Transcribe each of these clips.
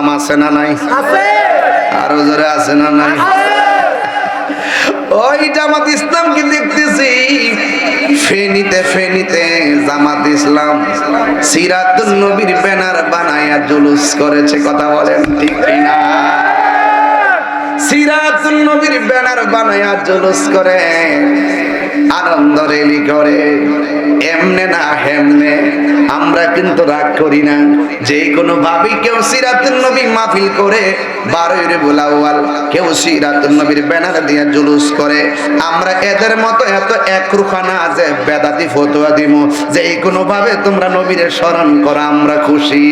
ইসলাম আছে না নাই? আরও জোরে আছে না নাই? ওই জামাত ইসলাম কি দেখতেছি। ফেনিতে ফেনিতে জামাত ইসলাম সিরাতুল নবীর ব্যানার বানায়া জুলুস করেছে কথা বলেন ঠিক না সিরাতুল নবীর ব্যানার বানায়া জুলুস করে। আনন্দ রেলি করে এমনে না হেমনে, আমরা কিন্তু রাগ করি না। যে কোনো ভাবি কেউ সিরাতুল নবী করে, বারোই রেবুল আউয়াল কেউ সিরাতুল নবীর ব্যানার দিয়ে জুলুস করে। আমরা এদের মতো এত একরুখা না যে বেদাতি ফতোয়া দিব যে কোনো ভাবে তোমরা নবীরে স্মরণ করা, আমরা খুশি।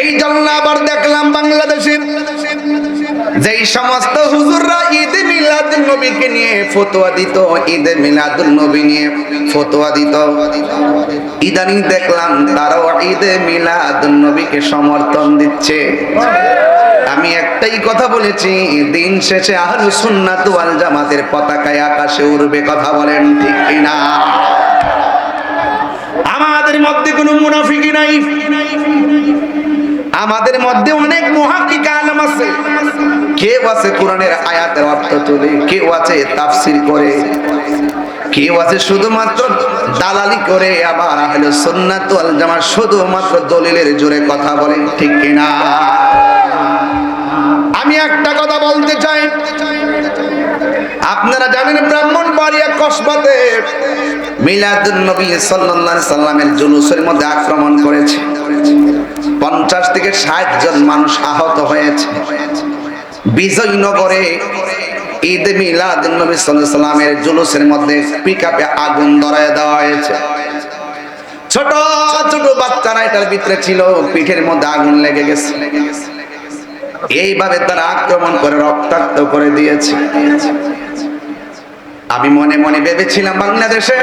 এই জন্য আবার দেখলাম বাংলাদেশের যেই সমস্ত হুজুররা ঈদ মিলাদুল নবীকে নিয়ে ফতোয়া দিত, ঈদ মিলাদুল নবী নিয়ে ফতোয়া দিত। ইদানিং দেখলাম তারাও ঈদ মিলাদুল নবীকে সমর্থন দিচ্ছে। আমি একটাই কথা বলেছি, দিন শেষে আহলু সুন্নাত ওয়াল জামাতের পতাকায় আকাশে উড়বে কথা বলেন ঠিক কিনা? আমাদের মধ্যে কোনো মুনাফিকি নাই। আমাদের মধ্যে অনেক মহাকিক আলম আছে। কেউ আছে কোরআনের আয়াতের অর্থ তুলে, কেউ আছে তাফসির করে, কেউ আছে শুধুমাত্র দালালি করে, আবার আহলে সুন্নাত ওয়াল জামাত শুধুমাত্র দলিলের জোরে কথা বলে, ঠিক কিনা আমি একটা কথা বলতে চাই। আপনারা জানেন ব্রাহ্মণ বাড়িয়া কসবাতে মিলাদুন নবী সাল্লাল্লাহু সাল্লামের জুলুসের মধ্যে আক্রমণ করেছে। পঞ্চাশ থেকে ষাট জন মানুষ আহত হয়েছে। বিজয়নগরে ঈদ মিলাদ নবী জুলুসের মধ্যে পিকআপে আগুন ধরায় দেওয়া হয়েছে। ছোট ছোট বাচ্চারা এটার ভিতরে ছিল, পিঠের মধ্যে আগুন লেগে গেছে। এইভাবে তারা আক্রমণ করে, রক্তাক্ত করে দিয়েছে। আমি মনে মনে ভেবেছিলাম বাংলাদেশে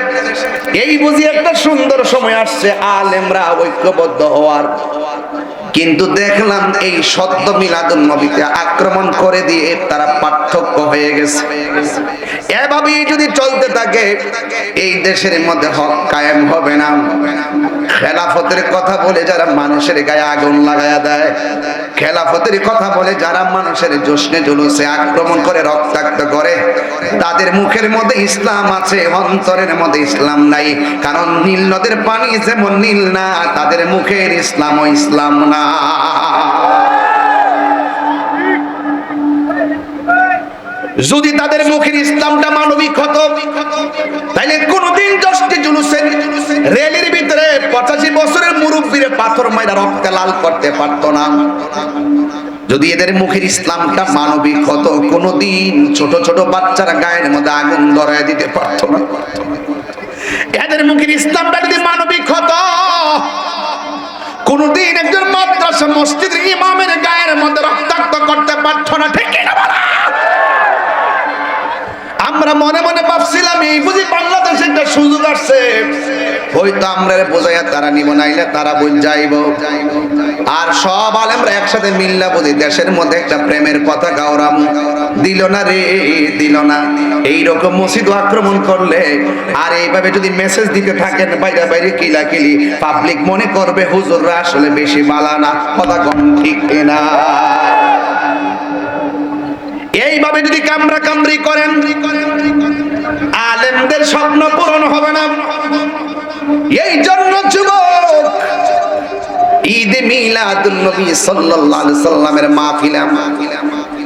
এই বুঝি একটা সুন্দর সময় আসছে, আলেমরা ঐক্যবদ্ধ হওয়ার। কিন্তু দেখলাম এই সত্য মিলাদুল নবীতে আক্রমণ করে দিয়ে তারা পার্থক্য হয়ে গেছে। এভাবেই যদি চলতে থাকে, এই দেশের মধ্যে হক কায়েম হবে না। খেলাফতের কথা বলে যারা মানুষের গায়ে আগুন লাগায়া দেয়, খেলাফতের কথা বলে যারা মানুষের জোশনে জুলুসে আক্রমণ করে রক্তাক্ত করে, তাদের মুখের মধ্যে ইসলাম আছে, অন্তরের মধ্যে ইসলাম নাই। কারণ নীল নদের পানি যেমন নীল না, তাদের মুখের ইসলাম ও ইসলাম না। যদি তাদের মুখের ইসলামটা মানবিক হতো, তাইলে কোনদিন দশটি জুলুসের রেলের ভিতরে পঁচাশি বছরের মুরব্বীরে পাথর মাইরা রক্তে লাল করতে পারতো না। যদি এদের মুখের ইসলামটা মানবিক হতো, কোনদিন ছোট ছোট বাচ্চারা গায়ের মধ্যে আগুন ধরায় দিতে পারতো না। এদের মুখের ইসলামটা যদি মানবিক হতো কোনদিন একজন মাদ্রাসা মসজিদের ইমামের গায়ের মধ্যে রক্তাক্ত করতে পারছ না ঠিক না আমরা মনে মনে ভাবছিলাম, এই বুঝি বাংলাদেশে একটা সুযোগ আসছে। হয়তো আমরা বোঝাইয়া তারা নিব, নাইলে তারা বুঝ যাইব। আর সব আলেমরা একসাথে মিল্লা বুঝি, দেশের মধ্যে একটা প্রেমের পতাকা ওরাম দিল না রে, দিল না। এই রকম মসজিদ আক্রমণ করলে, আর এইভাবে যদি মেসেজ দিতে থাকেন, বাইরে বাইরে কিলা কিলি পাবলিক মনে করবে, হুজুররা আসলে বেশি বালা না, কথা কম ঠিক না এইভাবে যদি কামরা কামড়ি করেন আলেমদের স্বপ্ন পূরণ হবে না। এই জন্য যুবক, ঈদ মিলাদুল নবী সাল্লাল্লাহু আলাইহি সাল্লামের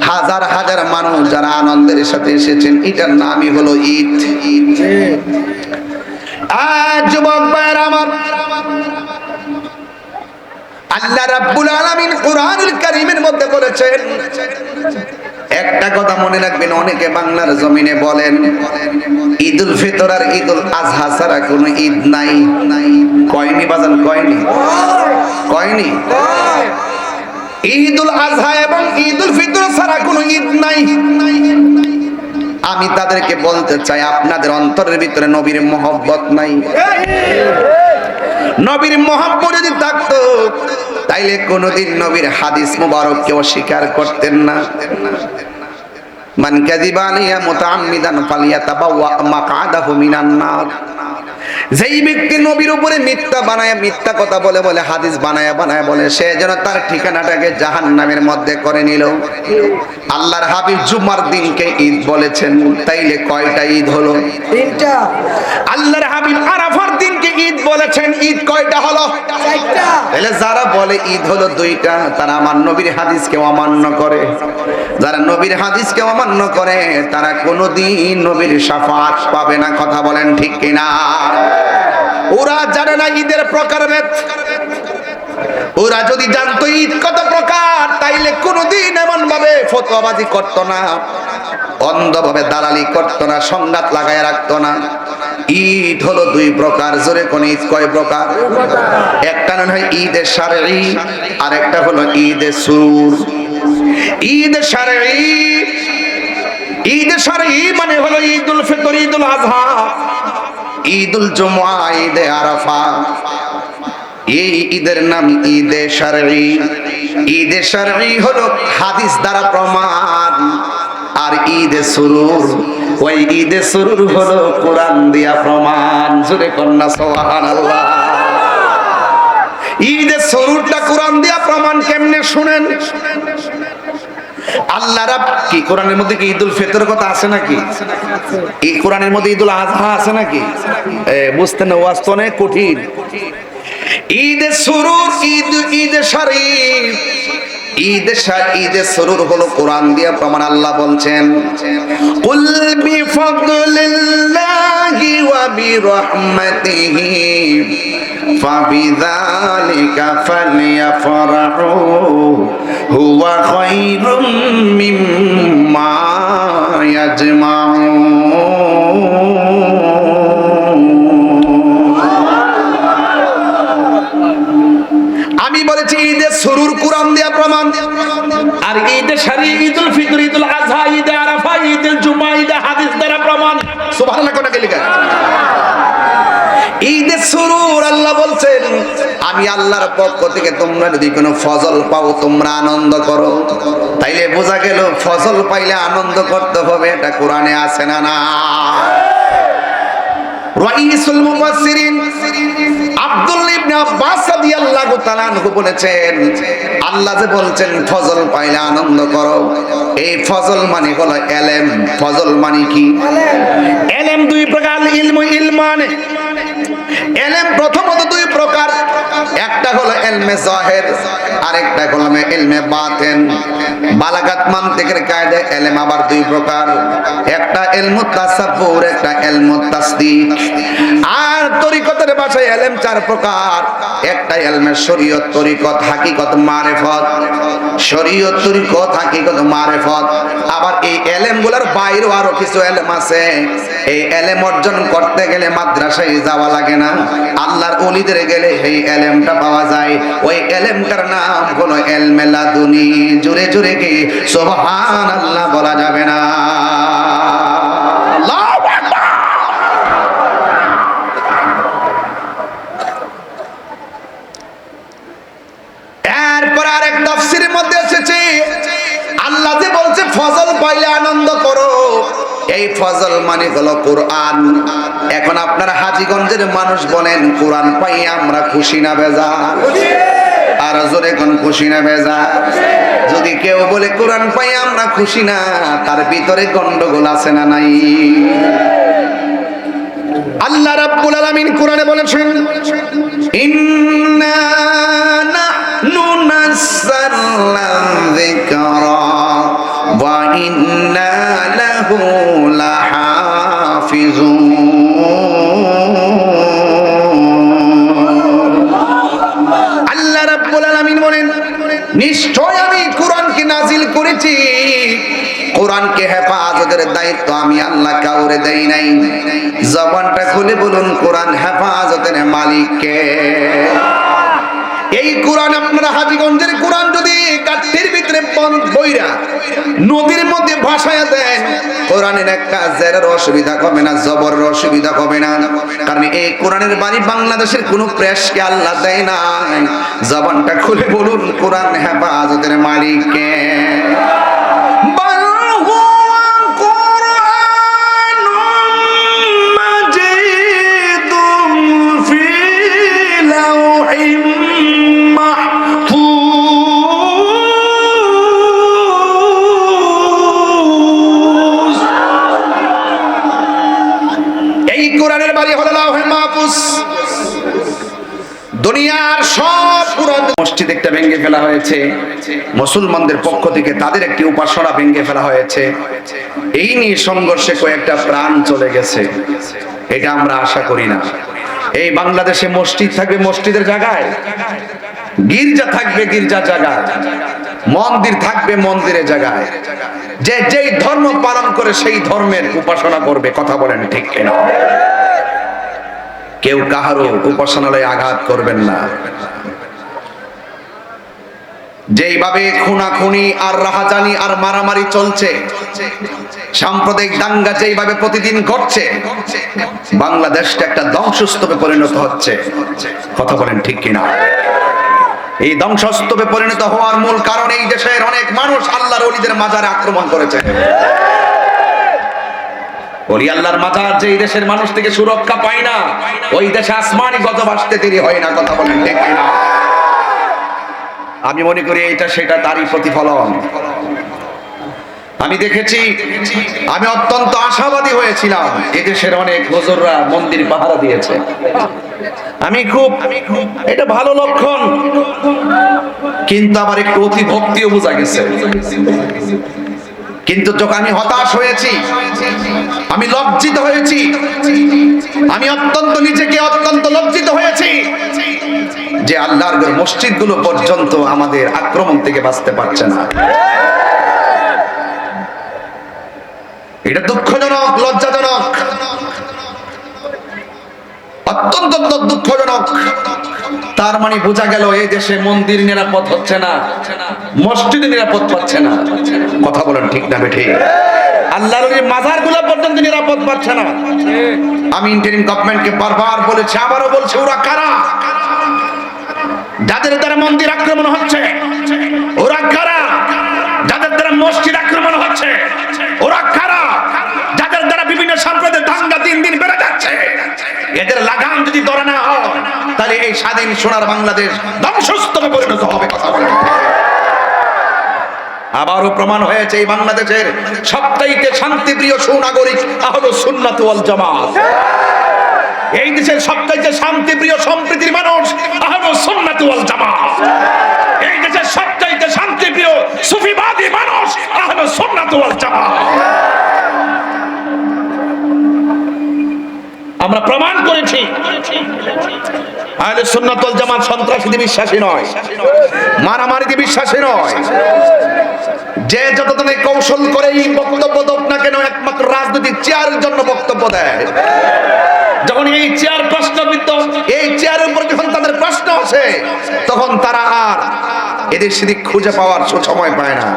হাজার হাজার মানুষ যারা আনন্দের সাথে এসেছেন, এটার নামই হলো ঈদ। আজ যুবক ভাইয়ের আমার, আল্লাহ রাব্বুল আলামিন কোরআনুল কারীমের মধ্যে বলেছেন একটা কথা মনে রাখবেন অনেকে বাংলার জমিনে বলেন ঈদুল ফিতর আর ঈদুল আজহা ছাড়া কোনো ঈদ নাই। কয়নি বাজান কয়নি? কয়নি? ঈদুল আজহা এবং ঈদুল ফিতর ছাড়া কোনো ঈদ নাই। আমি তাদেরকে বলতে চাই আপনাদের অন্তরের ভিতরে নবীর মোহব্বত নাই। নবীর মোহাম্মদ যদি থাকতো তাইলে কোনদিন নবীর হাদিস মুবারককে অস্বীকার করতেন না। মান কাযিবা আলাইয়া মুতাআম্মিদান ফালিয়াতাবাওয়া মাকআদাহু মিনান নার। যেই ব্যক্তি নবীর উপরে মিথ্যা বানায় মিথ্যা কথা বলে বলে হাদিস বানায় বানায় বলে সে যেন তার ঠিকানাটাকে জাহান নামের মধ্যে করে নিল। আল্লাহর হাবিব জুমার দিনকে ঈদ বলেছেন তাইলে কয়টা ঈদ হলো? তিনটা। আল্লাহর হাবিব আরাফার দিনকে ঈদ বলেছেন ঈদ কয়টা হলো? তাহলে যারা বলে ঈদ হলো দুইটা তারা আমার নবীর হাদিসকে অমান্য করে। যারা নবীর হাদিসকে অমান্য করে তারা কোনোদিন নবীর সাফাত পাবে না কথা বলেন ঠিক কিনা? ওরা জানে না ঈদের প্রকারভেদ ওরা যদি জানতো ঈদ কত প্রকার, তাইলে কোনোদিন এমন ভাবে ফতোয়াবাজি করতো না, অন্ধভাবে দালালি করতো না, সংঘাত লাগায় রাখতো না। ঈদ হলো দুই প্রকার, জোরে কোন ঈদ কয় প্রকার? একটা নাম হয় ঈদের সারি আর একটা হলো ঈদের সুর। ঈদ সারি ঈদ সারি মানে হলো ঈদুল ফিতর ঈদুল আজহা ঈদুল জুমা ঈদে আরাফা। এই ঈদের নাম ঈদে শারঈ। ঈদে শারঈ হলো হাদিস দ্বারা প্রমাণ। আর ঈদে সুরুর, ওই ঈদে সুরুর হলো কোরআন দিয়া প্রমাণ। জুড়ে কন্যা, সুবহানাল্লাহ। ঈদে সুরুরটা কোরআন দিয়া প্রমাণ কেমনে শুনেন? আল্লাহ রাব কি কোরআনের মধ্যে কি ঈদুল ফিতর কথা আছে নাকি? এই কোরআনের মধ্যে ঈদুল আজহা আছে নাকি? বুঝতে না ওয়াজ তো অনেক কঠিন। ঈদ সুরুর ঈদ ঈদ শরীফ। ঈদ শা- ঈদ সুরুর হলো কোরআন দিয়ে প্রমাণ আল্লাহ বলছেন। কুল ওয়া ফাবিযালিকা হুয়া খায়রুম মিম্মা ইয়াজমাউন আমি আল্লাহর পক্ষ থেকে তোমরা যদি কোনো ফজল পাও, তোমরা আনন্দ করো। তাইলে বোঝা গেল, ফজল পাইলে আনন্দ করতে হবে, এটা কোরআনে আছে না না? করো। এই ফজল মানে ফজল মানে কি? প্রথমত দুই প্রকার একটা হলো এলমে জাহের, আরেকটা হলো এলমে বাতেন। বালাগাত মান্তিকের কায়দা এলেম আবার দুই প্রকার। একটা এলমু তাসাব্বুর, একটা এলমু তাসদিক। আর তরিকতের ভাষায় এলেম চার প্রকার। একটা এলমে শরীয়ত, তরিকত, হাকিকত, মারেফত। শরীয়ত, তরিকত, হাকিকত, মারেফত। আবার এই এলেমগুলার বাইরেও আরও কিছু এলেম আছে। এই এলেম অর্জন করতে গেলে মাদ্রাসায় যাওয়া লাগে না। আল্লাহর অলিদের গেলে এই এলেমটা পাওয়া যায়। ওই এলেমটার নাম হলো এলমে লাদুনি জুড়ে জুড়ে কি সুবহান আল্লাহ বলা যাবে না। আল্লাহ যে বলছে, ফজল পাইলে আনন্দ করো। এই ফজল মানে হলো কোরআন। এখন আপনারা হাজীগঞ্জের মানুষ বলেন কোরআন পাই আমরা খুশি না বেজা আর জোরে খুশি না বেজা যদি কেউ বলে কোরআন পাই আমরা খুশি না তার ভিতরে গন্ডগোল আছে না নাই? আল্লাহ রাব্বুল আলামিন কোরআনে বলেছেন ইন্না নাহনু নাযালনা দায়িত্ব আমি আল্লাহ কাউরে দেই নাই। জবানটা খুলে বলুন, কোরআন হেফাজতের মালিককে। এই কোরআন আপনারা হাজিগঞ্জের কোরআন যদি কাঠের ভিতরে বইরা নদীর মধ্যে ভাসায় দেন কোরআনের একটা জেরের অসুবিধা হবে না, জবরের অসুবিধা হবে না। কারণ এই কোরআনের বাণী বাংলাদেশের কোনো প্রেসকে আল্লাহ দেয় না জবানটা খুলে বলুন, কোরআন হেফাজতের মালিককে। সব মুসলমানদের পক্ষ থেকে তাদের একটি উপাসনা ভেঙে ফেলা হয়েছে। এই নিয়ে সংঘর্ষে কয়েকটা প্রাণ চলে গেছে। এটা আমরা আশা করি না। এই বাংলাদেশে মসজিদ থাকবে মসজিদের জায়গায়। গির্জা থাকবে জায়গায়। মন্দির থাকবে মন্দিরের জায়গায়। যে যেই ধর্ম পালন করে সেই ধর্মের উপাসনা করবে, কথা বলেন ঠিক কিনা? কেউ কাহারও উপাসনালয়ে আঘাত করবেন না। যেইভাবে খুনাখুনি আর রাহাজানি আর মারামারি চলছে, সাম্প্রদায়িক দাঙ্গা যেইভাবে প্রতিদিন ঘটছে, বাংলাদেশটা একটা ধ্বংসস্তূপে পরিণত হচ্ছে। কথা বলেন ঠিক কিনা? এই ধ্বংসস্তূপে পরিণত হওয়ার মূল কারণ এই দেশের অনেক মানুষ আল্লাহর অলিদের মাজারে আক্রমণ করেছে। অলি আল্লাহর মাজার এই দেশের মানুষ থেকে সুরক্ষা পায় না, ওই দেশে আসমানি গজব আসতে দেরি হয় না, কথা বলেন ঠিক কিনা? আমি মনে করি এটা সেটা তারই প্রতিফলন। আমি দেখেছি, আমি অত্যন্ত আশাবাদী হয়েছিলাম, এদেশের অনেক হুজুররা মন্দির পাহারা দিয়েছে। আমি খুব, এটা ভালো লক্ষণ, কিন্তু আমার একটু অতি ভক্তিও বোঝা গেছে। কিন্তু যখন আমি হতাশ হয়েছি আমি লজ্জিত হয়েছি। আমি অত্যন্ত নিজেকে অত্যন্ত লজ্জিত হয়েছি যে আল্লাহর মসজিদগুলো পর্যন্ত আমাদের আক্রমণ থেকে বাঁচতে পারছে না। এটা দুঃখজনক, লজ্জাজনক অত্যন্ত দুঃখজনক। তার মানে বোঝা গেল এই দেশে মন্দির নিরাপদ হচ্ছে না, মসজিদ নিরাপদ পাচ্ছে না। কথা বলেন ঠিক না, বেঠি। আল্লাহর ওই মাজারগুলো পর্যন্ত নিরাপদ পাচ্ছে না। আমি ইন্টারিম গভর্নমেন্টকে বারবার বলেছি, আবারও বলছি, ওরা কারা? যাদের দ্বারা মন্দির আক্রমণ হচ্ছে, ওরা কারা? যাদের দ্বারা মসজিদ আক্রমণ হচ্ছে, ওরা কারা? যাদের দ্বারা বিভিন্ন সম্প্রদায়ের দাঙ্গা দিন দিন বেড়ে যাচ্ছে, এদের লাগাম যদি ধরে না হয়, তাহলে এই স্বাধীন সোনার বাংলাদেশ ধ্বংসস্তূপে পরিণত হবে। কথা বলেন আবারও প্রমাণ হয়েছে এই বাংলাদেশের সবচাইতে শান্তিপ্রিয় সুনাগরিক আহল সুন্নাত ওয়াল জামাত। এই দেশের সবচাইতে শান্তিপ্রিয় সম্প্রীতির মানুষ আহল সুন্নাত ওয়াল জামাত। এই দেশের সবচাইতে শান্তিপ্রিয় সুফিবাদী মানুষ আহল সুন্নাত ওয়াল জামাত। আমরা প্রমাণ করেছি, আহলে সুন্নাত ওয়াল জামাত সন্ত্রাসীতে বিশ্বাসী নয়, মারামারিতে বিশ্বাসী নয় যে যত ধরনের কৌশল করেই বক্তব্য দোক না কেন একমাত্র রাজনৈতিক চেয়ারের জন্য বক্তব্য দেয়। যখন এই চেয়ার প্রশ্নবিদ্ধ, এই চেয়ারের উপর যখন তাদের প্রশ্ন আসে, তখন তারা আর এদের সেদিক খুঁজে পাওয়ার সময় পায় না।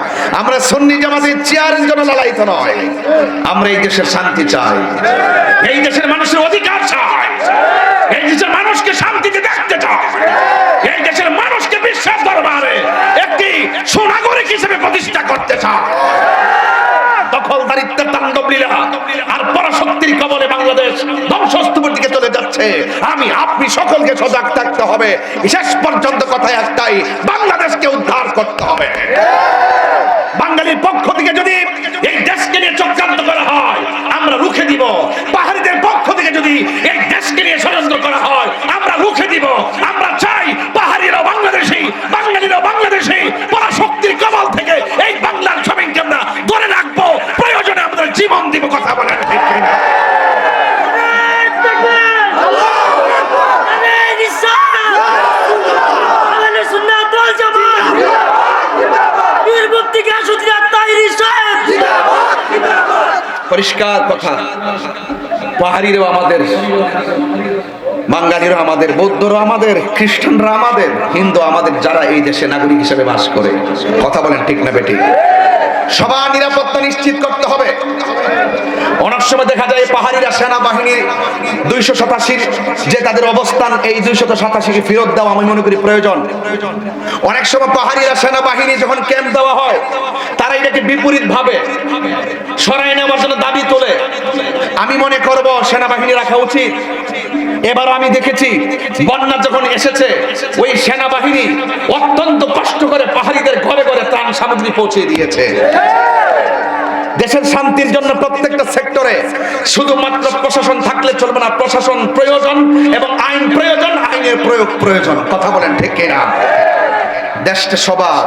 আমরা সন্নি জামাতের চেয়ারের জন্য লালায়িত নয়। আমরা এই দেশের শান্তি চাই। এই দেশের মানুষের অধিকার চাই। এই দেশের মানুষকে শান্তিতে দেখতে চাই। এই দেশের বিশ্বাস দরবারে একটি সুনাগরিক হিসেবে প্রতিষ্ঠা করতে যাচ্ছে। আমি, আপনি সকলকে সজাগ থাকতে হবে। পর্যন্ত কথা একটাই, বাংলাদেশকে উদ্ধার করতে হবে। বাঙালির পক্ষ থেকে যদি এই দেশকে নিয়ে চক্রান্ত করা হয়, আমরা রুখে দিব। পাহাড়িদের পক্ষ থেকে যদি এই দেশকে নিয়ে ষড়যন্ত্র করা হয় আমরা রুখে দিব আমরা চাই পাহাড়িরাও বাংলাদেশি বাঙালিরাও বাংলাদেশি পরাশক্তির কবল থেকে এই বাংলার জমিনকে আমরা ধরে রাখব প্রয়োজনে আমাদের জীবন দিব কথা বলেন ঠিক কিনা? পরিষ্কার কথা। পাহাড়িরও আমাদের বাঙালিরও আমাদের বৌদ্ধরা আমাদের খ্রিস্টানরা আমাদের হিন্দু আমাদের যারা এই দেশে নাগরিক হিসেবে বাস করে। কথা বলেন ঠিক না বেটি সবার নিরাপত্তা নিশ্চিত করতে হবে। অনেক সময় দেখা যায় পাহাড়িরা সেনাবাহিনীর দুইশো সাতাশির যে তাদের অবস্থান, এই দুইশত সাতাশিকে ফেরত দেওয়া আমি মনে করি প্রয়োজন। অনেক সময় পাহাড়িরা সেনাবাহিনী যখন ক্যাম্প দেওয়া হয়, তারা এটাকে বিপরীত ভাবে সরাই নেওয়ার জন্য দাবি তোলে। আমি মনে করব সেনাবাহিনী রাখা উচিত। এবার আমি দেখেছি, বন্যা যখন এসেছে, ওই সেনাবাহিনী অত্যন্ত কষ্ট করে পাহাড়িদের ঘরে ঘরে ত্রাণ সামগ্রী পৌঁছে দিয়েছে। দেশের শান্তির জন্য প্রত্যেকটা সেক্টরে শুধুমাত্র প্রশাসন থাকলে চলবে না, প্রশাসন প্রয়োজন এবং আইন প্রয়োজন, আইনের প্রয়োগ প্রয়োজন। কথা বলেন ঠিক কিনা? দেশটা সবার।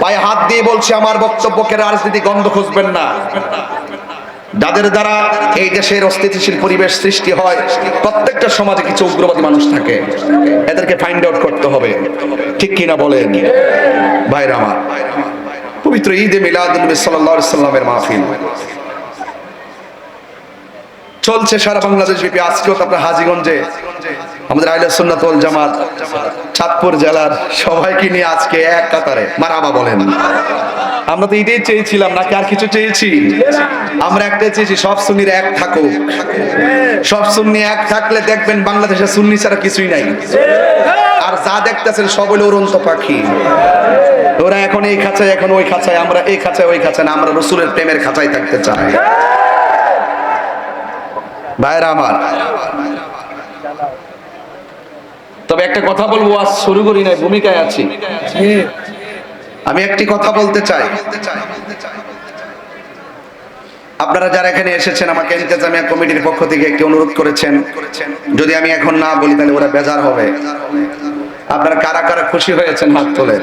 পায়ে হাত দিয়ে বলছি, আমার বক্তব্যকে রাজনীতি গন্ধ খুঁজবেন না। যাদের দ্বারা এই দেশের অস্থিতিশীল পরিবেশ সৃষ্টি হয়, প্রত্যেকটা সমাজে কিছু উগ্রবাদী মানুষ থাকে। এদেরকে ফাইন্ড আউট করতে হবে। ঠিক কিনা বলেন? ভাইরা আমার। পবিত্র ঈদে সাল্লামের মাহফিল। চলছে সারা বাংলাদেশ ব্যাপী। আজকেও আপনার হাজিগঞ্জে আমাদের আইলা সুন্নাত জামাত, চাঁদপুর জেলার সবাইকে নিয়ে আজকে এক কাতারে মারাবা বলেন। আমরা তো এটাই চেয়েছিলাম, নাকি আর কিছু চেয়েছি? আমরা একটা চেয়েছি, সব সুন্নির এক থাকুক। সব সুন্নি এক থাকলে দেখবেন বাংলাদেশে সুন্নি ছাড়া কিছুই নাই। আর যা দেখতেছেন সব উড়ন্ত পাখি। ওরা এখন এই খাঁচায়, এখন ওই খাঁচায়, আমরা এই খাঁচায়, ওই খাঁচায় না, আমরা রসুলের প্রেমের খাঁচায় থাকতে চাই। ভাইরা আমার। তবে একটা কথা বলব, আজ শুরু করি নাই, ভূমিকায় আছি। আমি একটি কথা বলতে চাই। আপনারা যারা এখানে এসেছেন, আমাকে ইন্তেজামিয়া কমিটির পক্ষ থেকে একটি অনুরোধ করেছেন। যদি আমি এখন না বলি, তাহলে ওরা বেজার হবে। আপনারা কারা কারা খুশি হয়েছেন হাত তোলেন?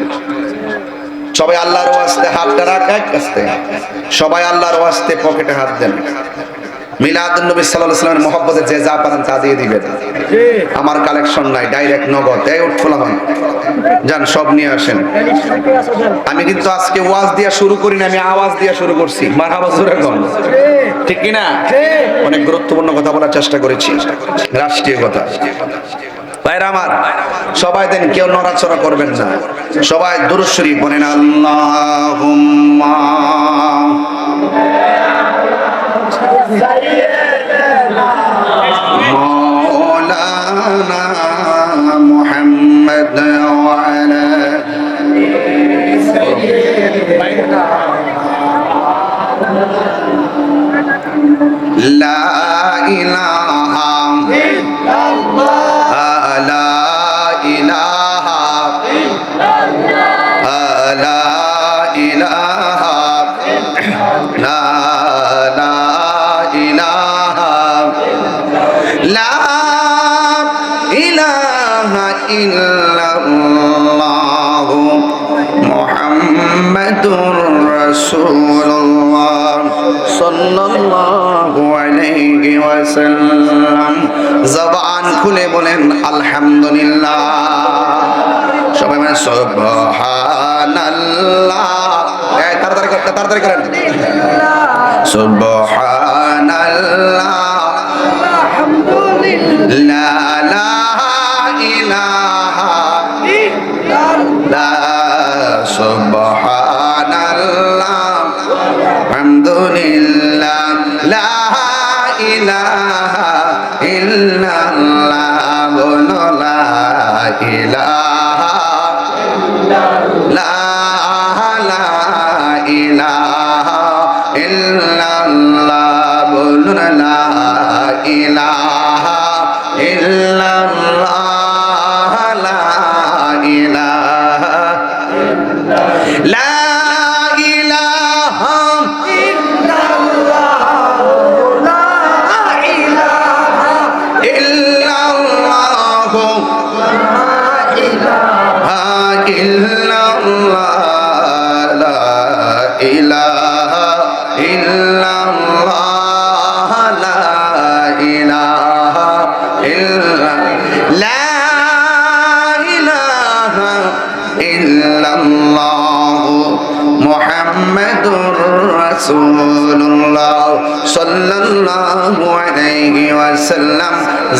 সবাই আল্লাহর ওয়াস্তে হাতটা রাখ এক আস্তে সবাই আল্লাহর ওয়াস্তে পকেটে হাত দেন। নবী সাল্লাল্লাহু আলাইহি ওয়াসাল্লামের মহব্বতে যে যা পারেন তা দিয়ে দিবেন। আমার কালেকশন নাই ডাইরেক্ট নগদ। এই যান সব নিয়ে আসেন। আমি কিন্তু আজকে ওয়াজ দিয়া শুরু করি না আমি আওয়াজ দিয়া শুরু করছি। মারহাবা জোরে কোন। ঠিক কি না অনেক গুরুত্বপূর্ণ কথা বলার চেষ্টা করেছি। রাষ্ট্রীয় কথা। ভাইরা আমার সবাই দেন কেউ নড়াচড়া করবেন না সবাই দুরুশ্বরী বলেন আল্লাহুম্মা مولانا محمد وعلى لا إله إلا الله محمد رسول الله صلى الله عليه وسلم জবান খুলে বলেন আলহামদুলিল্লাহ সবাই মানে সুবহানাল্লাহ এই তাড়াতাড়ি করতে তাড়াতাড়ি করেন সুবহানাল্লাহ لا لا لا سبحان الله الحمد لله لا إله إلا الله لا إله لا لا إله إلا الله لا إله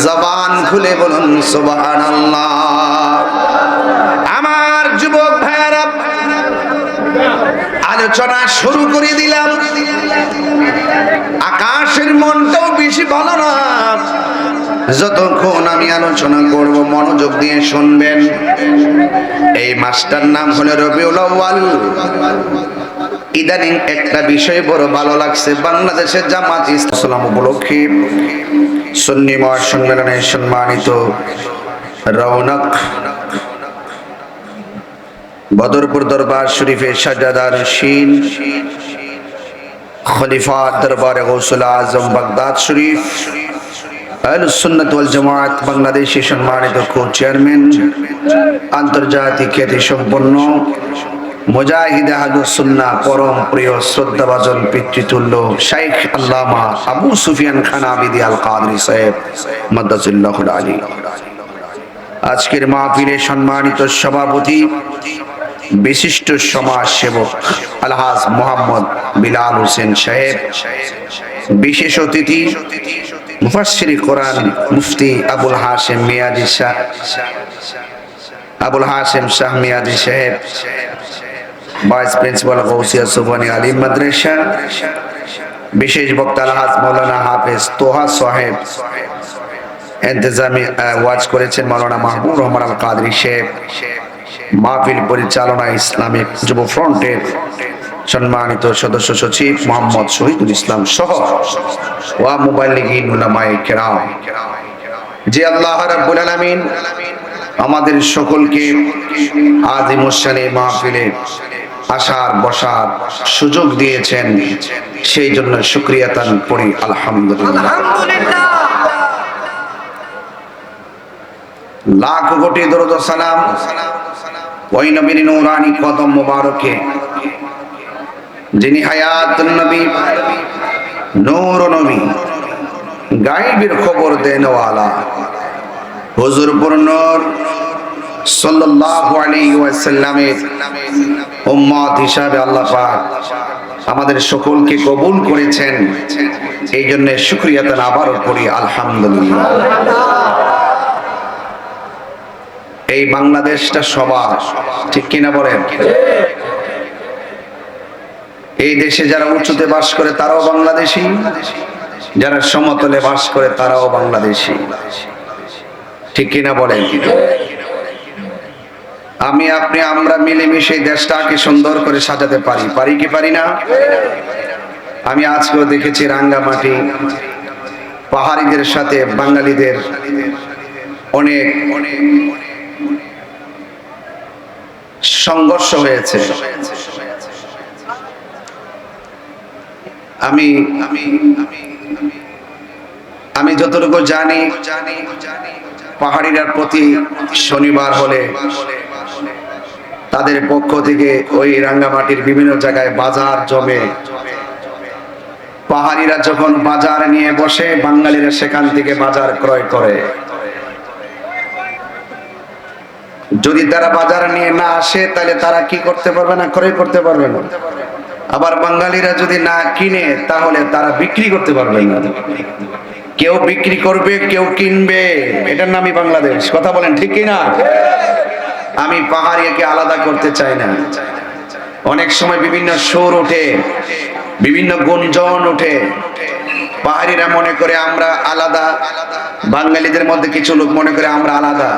জবান খুলে বলুন আমার যুবক ভাইরা আলোচনা শুরু করে দিলাম। আকাশের মনটাও বেশি ভালো না। যতক্ষণ আমি আলোচনা করব, মনোযোগ দিয়ে শুনবেন। এই মাস্টার নাম হলো রবিউল আউয়াল। ইদানিং একটা বিষয় বড় ভালো লাগছে। বাংলাদেশের জামাত ইসলাম উপলক্ষে সুন্নি মহাসম্মেলনে সম্মানিত রৌনক বদরপুর দরবার শরীফে সাজাদার শিন, খলিফা দরবারে গৌসুল আজম বাগদাদ শরীফ জামায়াত বাংলাদেশি সম্মানিত কো চেয়ারম্যান আন্তর্জাতিক খ্যাতি সম্পন্ন মুজাহিদ আহলুসুন্নাহ পরম প্রিয় শাইখ সুফিয়ান আজকের মাহফিলে সম্মানিত সভাপতি, বিশিষ্ট সমাজ সেবক আলহাজ মোহাম্মদ বিলাল হোসেন সাহেব, বিশেষ অতিথি মুফতি আবুল মিয়াজি শাহ, আবুল হাশেম শাহ মিয়াজি সাহেব ভাইস প্রিন্সিপাল গৌসিয়া সুবানি আলিম মাদ্রাসা বিশেষ বক্তা আলহাজ মৌলানা হাফেজ তোহা সাহেব এন্তেজামি ওয়াজ করেছেন মৌলানা মাহবুব রহমান আল কাদরি সাহেব মাহফিল পরিচালনা ইসলামিক যুব ফ্রন্টের সম্মানিত সদস্য সচিব মোহাম্মদ শহীদুল ইসলাম সহ ওয়া মুবাল্লিগিন উলামায়ে কেরাম যে আল্লাহ রাব্বুল আলামিন আমাদের সকলকে আদি মুসানি মাহফিলে আসার, বসার সুযোগ দিয়েছেন। সেই জন্য শুক্রিয়া তান পড়ি, আলহামদুলিল্লাহ। লাখ কোটি দরুদ সালাম ওই নবীর নূরানি কদম মোবারকে, যিনি হায়াত নবী, নূর নবী, গাইবের খবর দেনওয়ালা হুজুর পূর্ণর আমাদের সকলকে কবুল করেছেন। এই জন্য শুকরিয়া তান আবারও করি, আলহামদুলিল্লাহ। এই বাংলাদেশটা সবার, ঠিক কিনা বলেন? এই দেশে যারা উঁচুতে বাস করে তারাও বাংলাদেশি, যারা সমতলে বাস করে তারাও বাংলাদেশি। ঠিক কিনা বলেন? আমি, আপনি, আমরা মিলেমিশে দেশটাকে সুন্দর করে সাজাতে পারি। পারি কি পারি না? আমি আজকেও দেখেছি রাঙ্গামাটি, পাহাড়িদের সাথে বাঙালিদের অনেক সংঘর্ষ হয়েছে। আমি আমি যতটুকু জানি পাহাড়িরার প্রতি শনিবার হলে তাদের পক্ষ থেকে ওই রাঙ্গামাটির বিভিন্ন জায়গায় বাজার জমে। পাহাড়িরা যখন বাজার নিয়ে বসে, বাঙালিরা সেখান থেকে বাজার ক্রয় করে। যদি তারা বাজার নিয়ে না আসে, তাহলে তারা কি করতে পারবে না, ক্রয় করতে পারবে না? আবার বাঙালিরা যদি না কিনে, তাহলে তারা বিক্রি করতে পারবে না। কেউ বিক্রি করবে, কেউ কিনবে। এটার নামই বাংলাদেশ। কথা বলেন ঠিক কিনা? আমি পাহাড়িয়াকে আলাদা করতে চাই না। অনেক সময় বিভিন্ন সুর ওঠে, বিভিন্ন গুঞ্জন ওঠে। পাহাড়িরা মনে করে আমরা আলাদা, বাঙালিদের মধ্যে কিছু লোক মনে করে আমরা আলাদা।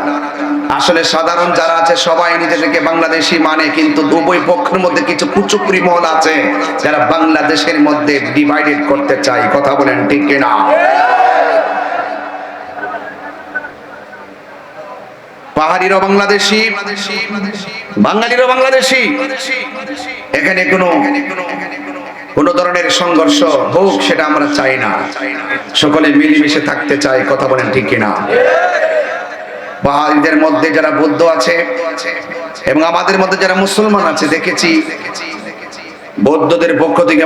আসলে সাধারণ যারা আছে, সবাই নিজেদেরকে বাংলাদেশি মানে কিন্তু উভয় পক্ষের মধ্যে কিছু কুচুকুরি মহল আছে, যারা বাংলাদেশের মধ্যে ডিভাইডেড করতে চায়। কথা বলেন ঠিক কিনা? পাহাড়িরও বাংলাদেশি, বাঙালিরও বাংলাদেশি। এখানে কোনো, কোন ধরনের সংঘর্ষ হোক, সেটা আমরা চাই না। সকলে মিলেমিশে থাকতে চাই, কথা বলেন ঠিক কিনা? পাহাড়িদের মধ্যে যারা বৌদ্ধ আছে, এবং আমাদের মধ্যে যারা মুসলমান আছে, দেখেছি, বৌদ্ধদের পক্ষ থেকে